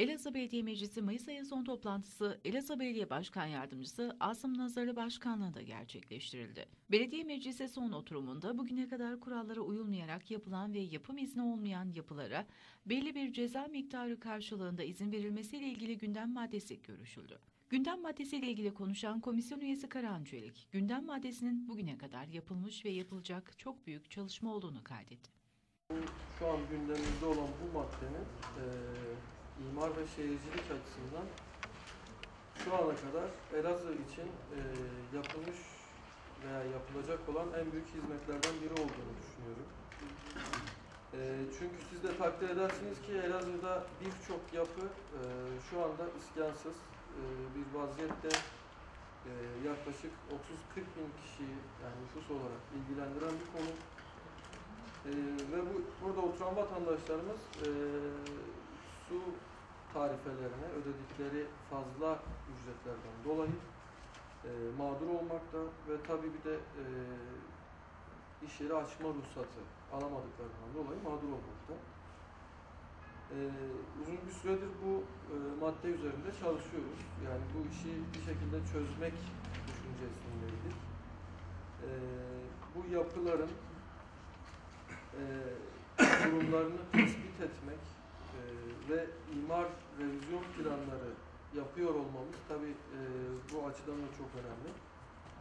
Elazığ Belediye Meclisi Mayıs ayı son toplantısı Elazığ Belediye Başkan Yardımcısı Asım Nazarlı Başkanlığı'nda gerçekleştirildi. Belediye Meclisi son oturumunda bugüne kadar kurallara uyulmayarak yapılan ve yapım izni olmayan yapılara belli bir ceza miktarı karşılığında izin verilmesiyle ilgili gündem maddesi görüşüldü. Gündem maddesiyle ilgili konuşan komisyon üyesi Karahan gündem maddesinin bugüne kadar yapılmış ve yapılacak çok büyük çalışma olduğunu kaydetti. Şu an gündemimizde olan bu maddenin eee, imar ve şehircilik açısından şu ana kadar Elazığ için eee, yapılmış veya yapılacak olan en büyük hizmetlerden biri olduğunu düşünüyorum. Eee, çünkü siz de takdir edersiniz ki Elazığ'da birçok yapı eee, şu anda iskansız eee, bir vaziyette eee, yaklaşık 30-40 bin kişiyi yani nüfus olarak ilgilendiren bir konu. Ee, ve bu burada oturan vatandaşlarımız e, tarifelerine ödedikleri fazla ücretlerden dolayı e, mağdur olmakta ve tabii bir de e, iş yeri açma ruhsatı alamadıklarından dolayı mağdur olmakta. E, uzun bir süredir bu e, madde üzerinde çalışıyoruz. Yani bu işi bir şekilde çözmek düşüncesindeydik. E, bu yapıların e, durumlarını tespit etmek ve imar revizyon planları yapıyor olmamız tabi bu açıdan da çok önemli.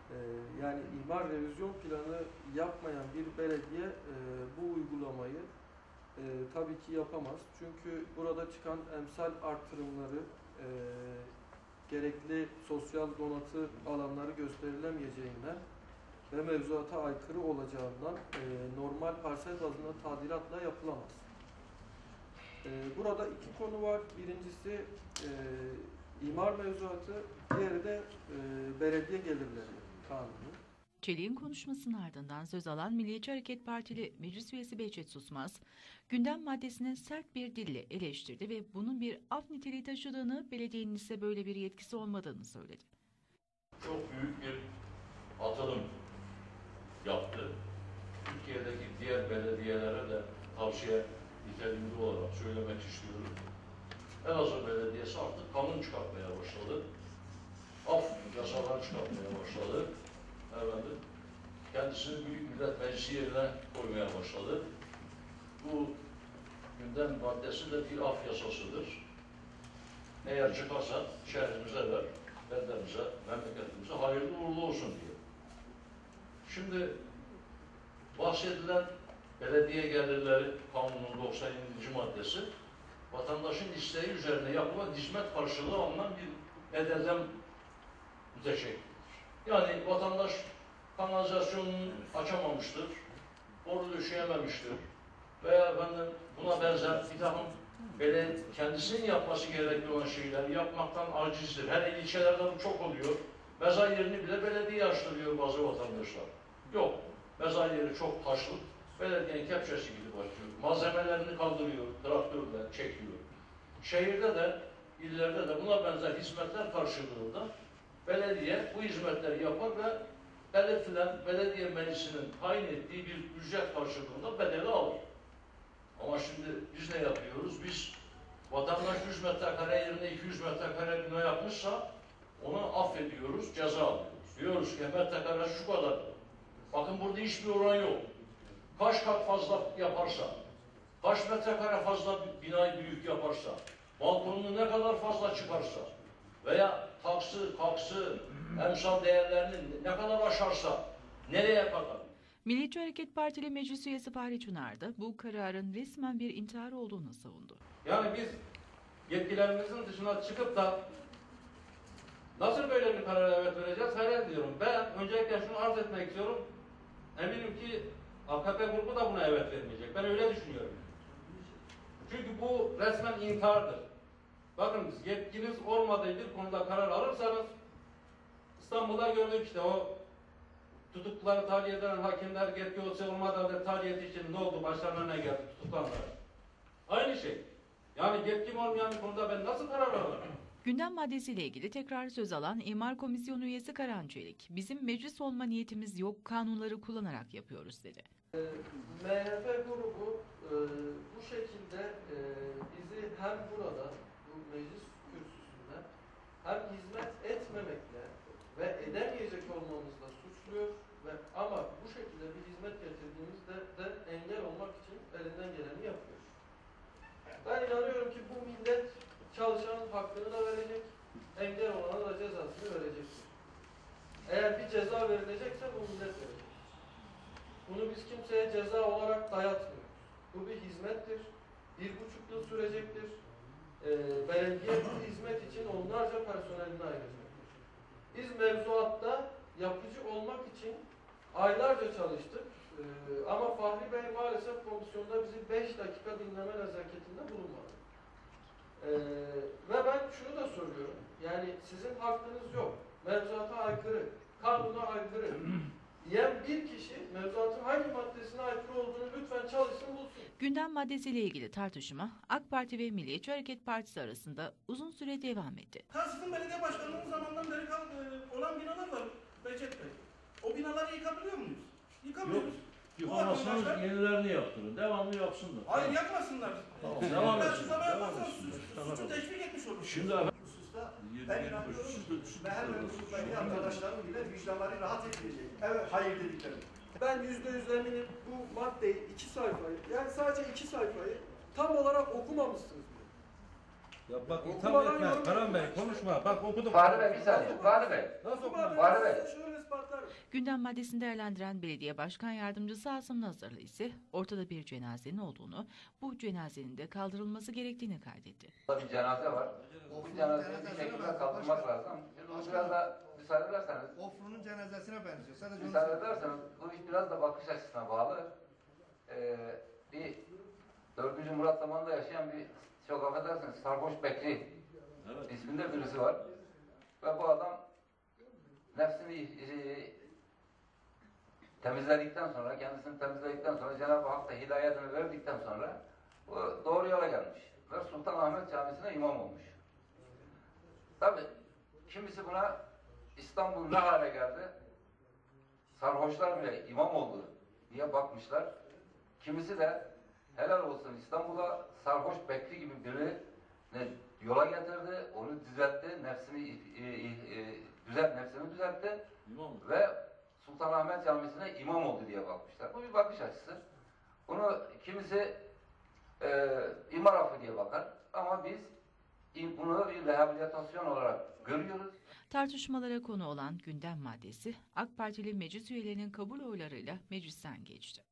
E, yani imar revizyon planı yapmayan bir belediye e, bu uygulamayı e, tabii ki yapamaz. Çünkü burada çıkan emsal artırımları e, gerekli sosyal donatı alanları gösterilemeyeceğinden ve mevzuata aykırı olacağından e, normal parsel bazında tadilatla yapılamaz. E, burada iki konu var. Birincisi e, imar mevzuatı, diğeri de e, belediye gelirleri kanunu. Çelik'in konuşmasının ardından söz alan Milliyetçi Hareket Partili Meclis Üyesi Behçet Susmaz, gündem maddesini sert bir dille eleştirdi ve bunun bir af niteliği taşıdığını, belediyenin ise böyle bir yetkisi olmadığını söyledi. çok büyük bir atılım yaptı. Türkiye'deki diğer belediyelere de tavsiye niteliğinde olarak söylemek istiyorum. Elazığ Belediyesi artık kanun çıkartmaya başladı. Af yasalar çıkartmaya başladı. Efendim, kendisini Büyük Millet Meclisi yerine koymaya başladı. Bu gündem maddesi de bir af yasasıdır. Eğer çıkarsa şehrimize ver, beldemize, memleketimize hayırlı uğurlu olsun diyor. Şimdi bahsedilen belediye gelirleri kanunun 97. maddesi vatandaşın isteği üzerine yapılan hizmet karşılığı alınan bir bedelden müteşekkildir. Yani vatandaş kanalizasyonunu açamamıştır, boru döşeyememiştir veya efendim buna benzer bir takım böyle kendisinin yapması gerekli olan şeyleri yapmaktan acizdir. Her ilçelerde bu çok oluyor. Mezar yerini bile belediye açtırıyor bazı vatandaşlar. Yok. Mezar yeri çok taşlı. Belediyenin kepçesi gibi bakıyor. Malzemelerini kaldırıyor, traktörle çekiyor. Şehirde de, illerde de buna benzer hizmetler karşılığında belediye bu hizmetleri yapar ve belirtilen belediye meclisinin tayin ettiği bir ücret karşılığında bedeli alır. Ama şimdi biz ne yapıyoruz? Biz vatandaş 100 metrekare yerine 200 metrekare bina yapmışsa onu affediyoruz, ceza alıyoruz. Diyoruz ki metrekare şu kadar. Bakın burada hiçbir oran yok. Kaç kat fazla yaparsa, kaç metrekare fazla binayı büyük yaparsa, balkonunu ne kadar fazla çıkarsa veya taksı, kaksı, emsal değerlerini ne kadar aşarsa nereye kadar? Milliyetçi Hareket Partili Meclis Üyesi Fahri Çınar da bu kararın resmen bir intihar olduğunu savundu. Yani biz yetkilerimizin dışına çıkıp da nasıl böyle bir karara evet vereceğiz hayal ediyorum. Ben öncelikle şunu arz etmek istiyorum. Eminim ki AKP grubu da buna evet vermeyecek. Ben öyle düşünüyorum. Çünkü bu resmen intihardır. Bakın yetkiniz olmadığı bir konuda karar alırsanız İstanbul'da gördük işte o tutukluları tahliye eden hakimler yetki olsa olmadan da tahliyeti için ne oldu? Başlarına ne geldi? Tutuklanlar. Aynı şey. Yani yetkim olmayan bir konuda ben nasıl karar alırım? Gündem maddesiyle ilgili tekrar söz alan İmar Komisyonu üyesi Karan Çelik, bizim meclis olma niyetimiz yok, kanunları kullanarak yapıyoruz dedi. E, MHP grubu e, bu şekilde e, bizi hem burada bu hem hizmet etmemekle ve edemeyecek olmamızla suçluyor ve ama bu şekilde bir hizmet getirdiğimizde de engel olmak için elinden geleni yapıyor. Ben inanıyorum ki bu millet çalışanın hakkını da verecek, engel olana da cezasını verecektir. Eğer bir ceza verilecekse bu millet verecek. Bunu biz kimseye ceza olarak dayatmıyoruz. Bu bir hizmettir. Bir buçuk yıl sürecektir. Ee, belediye bu hizmet için onlarca personelini ayıracaktır. Biz mevzuatta yapıcı olmak için aylarca çalıştık. Ee, ama Fahri Bey maalesef komisyonda bizi 5 dakika dinleme nezaketinde bulunmadı. Ee, ve ben şunu da soruyorum. Yani sizin hakkınız yok. Mevzuata aykırı, kanuna aykırı diyen bir kişi mevzuatın hangi maddesine aykırı olduğunu lütfen çalışsın bulsun. Gündem maddesiyle ilgili tartışma AK Parti ve Milliyetçi Hareket Partisi arasında uzun süre devam etti. Kasım Belediye Başkanlığı'nın zamanından beri kal, e, olan binalar var Recep Bey. O binaları yıkabiliyor muyuz? Yıkamıyoruz. Yıkamazsanız vatandaşlar- yenilerini yaptırın. Devamlı yapsınlar. Hayır yapmasınlar. Tamam, devam etsin. Devam etsin. suçu teşvik etmiş olursunuz. Şimdi efendim. Hususta ben inanıyorum şu- ve her mevcutları arkadaşlarım bile vicdanları rahat etmeyecek. Evet, hayır dediklerim. Ben yüzde yüz eminim bu maddeyi iki sayfayı yani sadece iki sayfayı tam olarak okumamışsınız. Ya bak itham etme. Karan Bey konuşma. Bak okudum. Fahri Bey bir saniye. Fahri Bey. Nasıl okudun? Var be. Gündem maddesini değerlendiren belediye başkan yardımcısı Asım Nazırlı ise ortada bir cenazenin olduğunu, bu cenazenin de kaldırılması gerektiğini kaydetti. Burada bir cenaze var. Bu cenazeyi bir şekilde kaldırmak lazım. Bunu biraz da müsaade ederseniz, Oflu'nun cenazesine benziyor. Sadece onu müsaade ederseniz bu iş biraz da bakış açısına bağlı. Ee, bir 4. Murat zamanında yaşayan bir çok affedersiniz Sarhoş Bekri Evet. isminde birisi var. Ve bu adam nefsini e, temizledikten sonra, kendisini temizledikten sonra Cenab-ı Hak da hidayetini verdikten sonra bu doğru yola gelmiş. Ve Sultanahmet Camisi'ne imam olmuş. Tabi kimisi buna İstanbul ne hale geldi? Sarhoşlar bile imam oldu diye bakmışlar. Kimisi de helal olsun İstanbul'a sarhoş Bekri gibi biri yola getirdi, onu düzeltti, nefsini e, e, e, düzelt, nefsini düzeltti İmam. ve Sultanahmet Camisi'ne imam oldu diye bakmışlar. Bu bir bakış açısı. Bunu kimisi e, imar affı diye bakar ama biz bunu bir rehabilitasyon olarak görüyoruz. Tartışmalara konu olan gündem maddesi AK Partili meclis üyelerinin kabul oylarıyla meclisten geçti.